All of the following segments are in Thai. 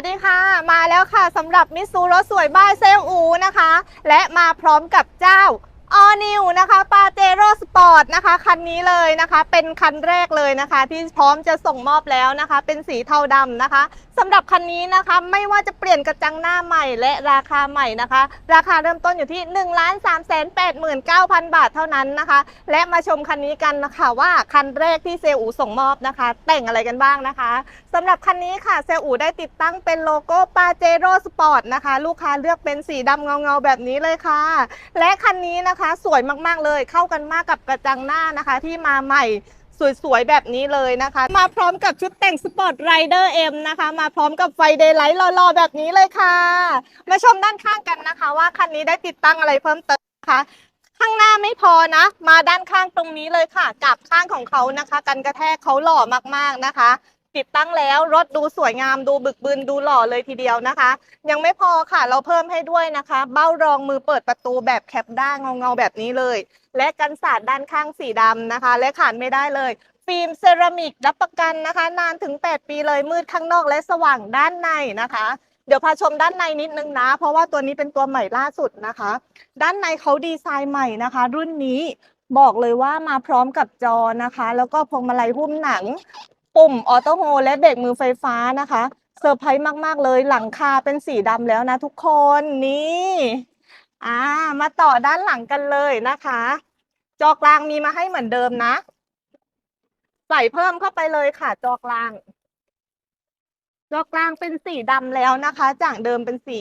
วัสดีค่ะ มาแล้วค่ะสำหรับมิสูรถสวยบ้านเซลอูนะคะ และมาพร้อมกับเจ้า All New นะคะปาเจโร่สปอร์ตนะคะคันนี้เลยนะคะเป็นคันแรกเลยนะคะ ที่พร้อมจะส่งมอบแล้วนะคะ เป็นสีเทาดำนะคะสำหรับคันนี้นะคะไม่ว่าจะเปลี่ยนกระจังหน้าใหม่และราคาใหม่นะคะ ราคาเริ่มต้นอยู่ที่ 1 3 8 9 0 0 0 บาทเท่านั้นนะคะ และมาชมคันนี้กันนะคะว่าคันแรกที่เซลอูส่งมอบนะคะ แต่งอะไรกันบ้างนะคะสำหรับคันนี้ค่ะเซลอูได้ติดตั้งเป็นโลโก้ปาเจโร่สปอร์ตนะคะ ลูกค้าเลือกเป็นสีดำเงาๆแบบนี้เลยค่ะ และคันนี้นะคะสวยมากๆเลย เข้ากันมากกับกระจังหน้านะคะ ที่มาใหม่สวยๆ แบบนี้เลยนะคะ มาพร้อมกับชุดแต่งสปอร์ตไรเดอร์เอ็มนะคะ มาพร้อมกับไฟเดย์ไลท์หล่อๆ แบบนี้เลยค่ะ มาชมด้านข้างกันนะคะ ว่าคันนี้ได้ติดตั้งอะไรเพิ่มเติมนะคะข้างหน้าไม่พอนะ มาด้านข้างตรงนี้เลยค่ะกับข้างของเขานะคะ กันกระแทกเขาหล่อมากๆนะคะ ติดตั้งแล้ว รถดูสวยงามดูบึกบึนดูหล่อเลยทีเดียวนะคะ ยังไม่พอค่ะเราเพิ่มให้ด้วยนะคะ เบ้ารองมือเปิดประตูแบบแคปด้าเงาเงาแบบนี้เลย และกันสาดด้านข้างสีดำนะคะ และขาดไม่ได้เลยฟิล์มเซรามิกรับประกันนะคะ นานถึง 8 ปีเลยมืดข้างนอกและสว่างด้านในนะคะ เดี๋ยวพาชมด้านในนิดนึงนะ เพราะว่าตัวนี้เป็นตัวใหม่ล่าสุดนะคะ ด้านในเขาดีไซน์ใหม่นะคะ รุ่นนี้บอกเลยว่ามาพร้อมกับจอนะคะ แล้วก็พวงมาลัยหุ้มหนัง ปุ่มออโต้โฮและเบรกมือไฟฟ้านะคะเซอร์ไพรส์มาก ๆ เลยหลังคาเป็นสีดำแล้วนะทุกคนนี่อ่ามาต่อด้านหลังกันเลยนะคะ จอกลางมีมาให้เหมือนเดิมนะ ใส่เพิ่มเข้าไปเลยค่ะ จอกลาง จอกลางเป็นสีดำแล้วนะคะ จากเดิมเป็นสี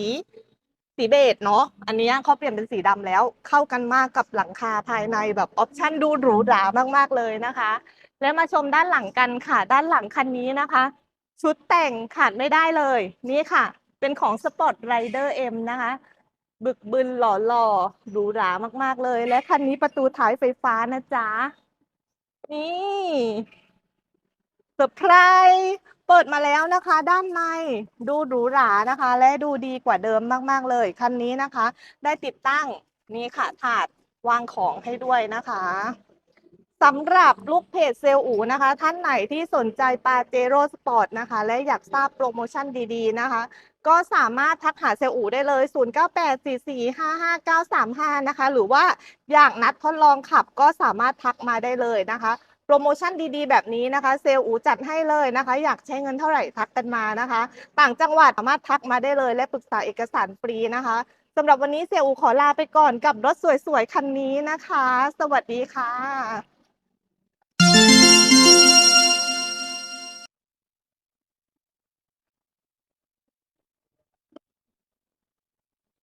สีเบจเนาะอันนี้เขาเปลี่ยนเป็นสีดำแล้ว เข้ากันมากกับหลังคาภายในแบบออปชั่นดูหรูหรามาก ๆ เลยนะคะ และมาชมด้านหลังกันค่ะ ด้านหลังคันนี้นะคะ ชุดแต่งขาดไม่ได้เลย นี่ค่ะ เป็นของ Sport Rider M นะคะ บึกบึนหล่อหล่อหรูหรามาก ๆ เลย และคันนี้ประตูท้ายไฟฟ้านะจ๊ะ นี่เซอร์ไพรส์เปิดมาแล้วนะคะ ด้านในดูหรูหรานะคะ และดูดีกว่าเดิมมาก ๆ เลย คันนี้นะคะ ได้ติดตั้งนี่ค่ะถาดวางของให้ด้วยนะคะ สำหรับลูกเพจเซลล์อูนะคะ ท่านไหนที่สนใจปาเจโร่สปอร์ตนะคะ และอยากทราบโปรโมชั่นดีๆนะคะ ก็สามารถทักหาเซลล์อูได้เลย 0984455935 นะคะ หรือว่าอยากนัดทดลองขับก็สามารถทักมาได้เลยนะคะ โปรโมชั่นดีๆ แบบนี้นะคะ เซลล์อูจัดให้เลยนะคะ อยากใช้เงินเท่าไหร่ทักกันมานะคะ ต่างจังหวัดสามารถทักมาได้เลย และปรึกษาเอกสารฟรีนะคะสำหรับวันนี้เซลล์อูขอลาไปก่อนกับรถสวยๆคันนี้นะคะ สวัสดีค่ะ